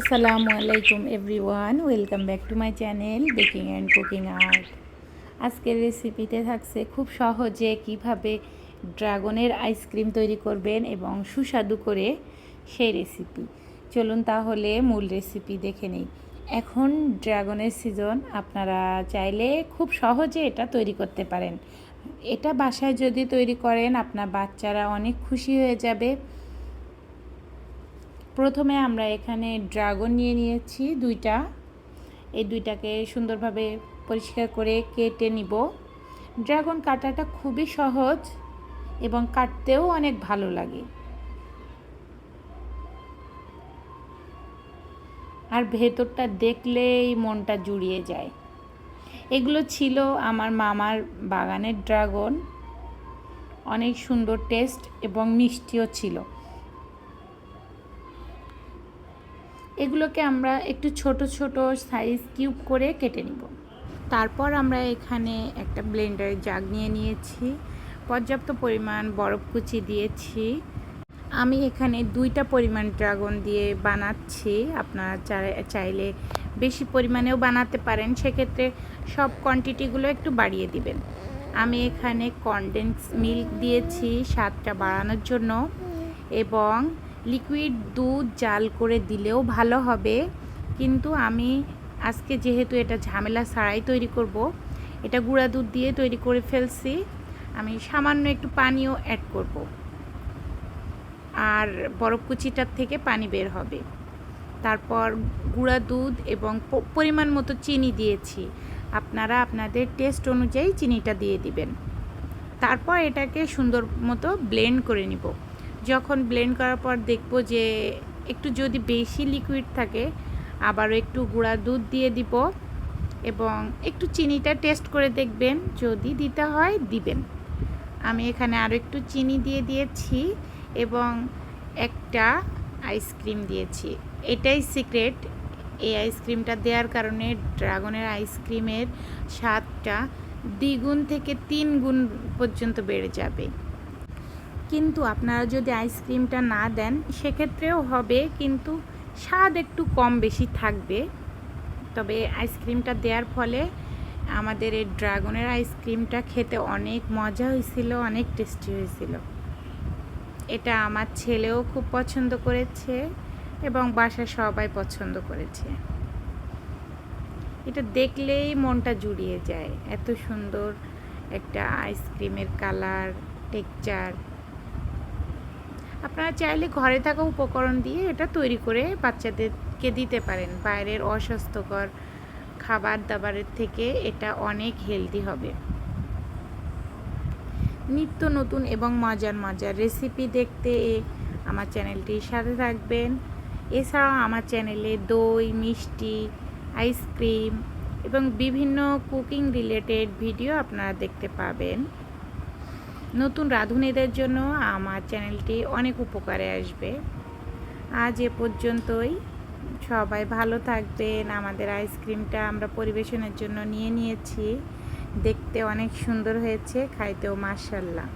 আসসালামু আলাইকুম everyone welcome back to my channel baking and cooking art আজকের রেসিপিতে থাকছে খুব সহজে কীভাবে ড্রাগনের আইসক্রিম তৈরি করবেন এবং সুস্বাদু করে সেই রেসিপি চলুন তাহলে মূল রেসিপি দেখে নেই। এখন ড্রাগনের সিজন আপনারা চাইলে খুব সহজে এটা তৈরি করতে পারেন। এটা বাসায় যদি তৈরি করেন, আপনার বাচ্চারা অনেক খুশি হয়ে যাবে। প্রথমে আমরা এখানে ড্রাগন নিয়ে নিয়েছি দুইটা। এই দুইটাকে সুন্দরভাবে পরিষ্কার করে কেটে নিব। ড্রাগন কাটাটা খুবই সহজ এবং কাটতেও অনেক ভালো লাগে। আর ভেতরটা দেখলেই মনটা জুড়িয়ে যায়। এগুলো ছিল আমার মামার বাগানের ড্রাগন। অনেক সুন্দর টেস্ট এবং মিষ্টিও ছিল। এগুলোকে আমরা একটু ছোট ছোট সাইজ কিউব করে কেটে নিব। তারপর আমরা এখানে একটা ব্লেন্ডারের জাগ নিয়ে নিয়েছি। পর্যাপ্ত পরিমাণ বরফ কুচি দিয়েছি। আমি এখানে দুইটা পরিমাণ ড্রাগন দিয়ে বানাচ্ছি। আপনারা চাইলে বেশি পরিমাণেও বানাতে পারেন। সেক্ষেত্রে সব কোয়ান্টিটিগুলো একটু বাড়িয়ে দিবেন। আমি এখানে কনডেন্স মিল্ক দিয়েছি স্বাদটা বাড়ানোর জন্য। এবং লিকুইড দুধ জাল করে দিলেও ভালো হবে। কিন্তু আমি আজকে যেহেতু এটা ঝামেলা ছাড়াই তৈরি করব, এটা গুঁড়া দুধ দিয়ে তৈরি করে ফেলছি। আমি সামান্য একটু পানিও অ্যাড করব। আর বরফ কুচিটার থেকে পানি বের হবে। তারপর গুঁড়া দুধ এবং পরিমাণ মতো চিনি দিয়েছি। আপনারা আপনাদের টেস্ট অনুযায়ী চিনিটা দিয়ে দিবেন। তারপর এটাকে সুন্দর মতো ব্লেন্ড করে নিব। যখন ব্লেন্ড করার পর দেখব যে একটু যদি বেশি লিকুইড থাকে, আবারও একটু গুঁড়া দুধ দিয়ে দিব এবং একটু চিনিটা টেস্ট করে দেখবেন, যদি দিতে হয় দিবেন। আমি এখানে আরও একটু চিনি দিয়ে দিয়েছি এবং একটা আইসক্রিম দিয়েছি। এটাই সিক্রেট এই আইসক্রিমটা দেওয়ার কারণে ড্রাগনের আইসক্রিমের স্বাদটা দ্বিগুণ থেকে তিন গুণ পর্যন্ত বেড়ে যাবে। কিন্তু আপনারা যদি আইসক্রিমটা না দেন, সেক্ষেত্রেও হবে, কিন্তু স্বাদ একটু কম বেশি থাকবে। তবে আইসক্রিমটা দেওয়ার ফলে আমাদের এই ড্রাগনের আইসক্রিমটা খেতে অনেক মজা হয়েছিল, অনেক টেস্টি হয়েছিল। এটা আমার ছেলেও খুব পছন্দ করেছে এবং বাসা সবাই পছন্দ করেছে। এটা দেখলেই মনটা জুড়িয়ে যায়, এত সুন্দর একটা আইসক্রিমের কালার টেকচার আপনারা চাইলে ঘরে থাকা উপকরণ দিয়ে এটা তৈরি করে বাচ্চাদেরকে দিতে পারেন। বাইরের অস্বাস্থ্যকর খাবার দাবারের থেকে এটা অনেক হেলদি হবে। নিত্য নতুন এবং মজার মজার রেসিপি দেখতে আমার চ্যানেলটির সাথে থাকবেন। এছাড়াও আমার চ্যানেলে দই, মিষ্টি আইসক্রিম এবং বিভিন্ন কুকিং রিলেটেড ভিডিও আপনারা দেখতে পাবেন। নতুন রাঁধুনিদের জন্য আমার চ্যানেলটি অনেক উপকারে আসবে। আজ এ পর্যন্তই। সবাই ভালো থাকবেন। আমাদের আইসক্রিমটা আমরা পরিবেশনের জন্য নিয়ে নিয়েছি। দেখতে অনেক সুন্দর হয়েছে, খাইতেও মার্শাল্লাহ